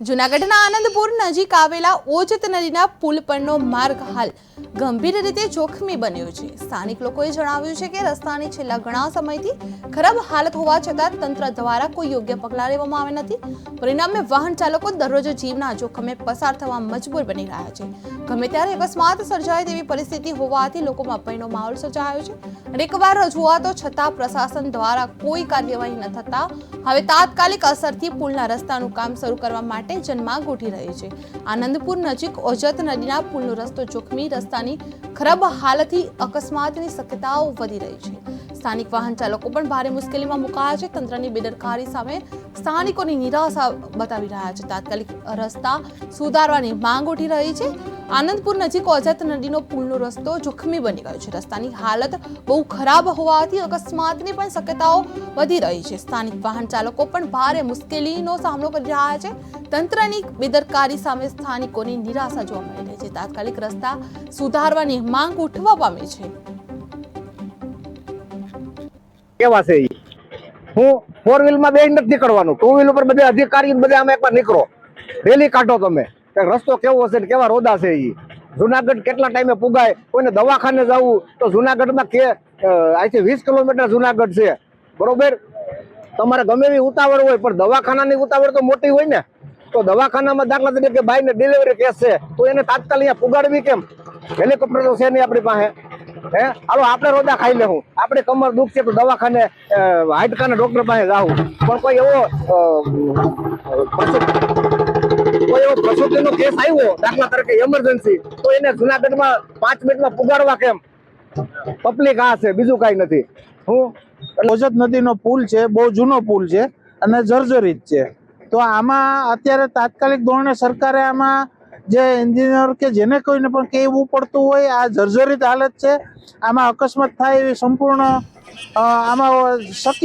જૂનાગઢના આનંદપુર નજીક આવેલા ઓજત નદીના પુલ પરનો માર્ગ હાલ ગંભીર રીતે જોખમી બન્યું છે. સ્થાનિક લોકોએ જણાવ્યું છે કે રસ્તાની છેલ્લા ઘણા સમયથી ખરાબ હાલત હોવા છતાં તંત્ર દ્વારા કોઈ યોગ્ય પગલાં લેવામાં આવે નથી. પરિણામે વાહન ચાલકો દરરોજ જીવના જોખમે પસાર થવા મજબૂર બની રહ્યા છે. ગમે ત્યારે અકસ્માત સર્જાય તેવી પરિસ્થિતિ હોવાથી લોકોમાં ભયનો માહોલ સર્જાયો છે. અને એકવાર રજૂઆતો છતાં પ્રશાસન દ્વારા કોઈ કાર્યવાહી ન થતા હવે તાત્કાલિક અસરથી પુલના રસ્તાનું કામ શરૂ કરવા માટે જનમાંગ ઉઠી રહી છે. આનંદપુર નજીક ઓજત નદીના પુલનો રસ્તો જોખમી રસ્તાની ખરાબ હાલતથી અકસ્માતની શક્યતાઓ વધી રહી છે. સ્થાનિક વાહન ચાલકો પણ ભારે મુશ્કેલીમાં મુકાયા છે. તંત્રની બેદરકારી સામે સ્થાનિકોની નિરાશા બતાવી રહ્યા છે. તાત્કાલિક રસ્તા સુધારવાની માંગ ઉઠી રહી છે. આનંદપુર નજીક ઓજત નદીનો પુલનો રસ્તો જોખમી બની ગયો છે. રસ્તાની હાલત બહુ ખરાબ હોવાથી અકસ્માતની પણ શક્યતાઓ વધી રહી છે. સ્થાનિક વાહન ચાલકો પણ ભારે મુશ્કેલીનો સામનો કરી રહ્યા છે. તંત્રની બેદરકારી સામે સ્થાનિકોની નિરાશા જોવા મળી રહી છે. તાત્કાલિક રસ્તા સુધારવાની માંગ ઉઠવા પામી છે. કેવા છે એ હું ફોર વ્હીલમાં બે નથી નીકળવાનું ટુ વ્હીલ ઉપર બધા અધિકારી બધા અમે એકવાર નીકળો. રેલી કાઢો તમે. રસ્તો કેવો હશે ને કેવા રોદા છે એ જુનાગઢ કેટલા ટાઈમે પુગાય? કોઈને દવાખાને જવું તો જુનાગઢમાં કે અહીંથી વીસ કિલોમીટર જુનાગઢ છે. બરોબર? તમારે ગમે એવી ઉતાવળ હોય, પણ દવાખાનાની ઉતાવળ તો મોટી હોય ને. તો દવાખાનામાં દાખલા તરીકે ભાઈને ડિલિવરી કેસ છે. તો એને તાત્કાલિક પુગાડવી કેમ? હેલિકોપ્ટર તો છે નહીં આપણી પાસે. હે? હાલો, આપણે રોદા ખાઈ લેવું આપણે કમર દુખ છે તો દવાખાને હાડકાના ડોક્ટર પાસે જાવું પણ કોઈ એવો કોઈ એવો પ્રસૂતિનો કેસ આવ્યો દાખલા તરીકે એમરજન્સી તો એને જુનાગઢમાં પાંચ મિનિટમાં પુગાડવા કેમ? પબ્લિક આ છે, બીજું કાંઈ નથી. હું? ઓજત નદીનો પુલ છે, બહુ જૂનો પુલ છે અને જર્જરિત છે. તો આમાં અત્યારે તાત્કાલિક ધોરણે સરકારે આમાં જે એન્જિનિયર કે જેને કોઈને પણ કહેવું પડતું હોય, આ જર્જરિત હાલત છે. આમાં અકસ્માત થાય એવી સંપૂર્ણ આમાં શક્ય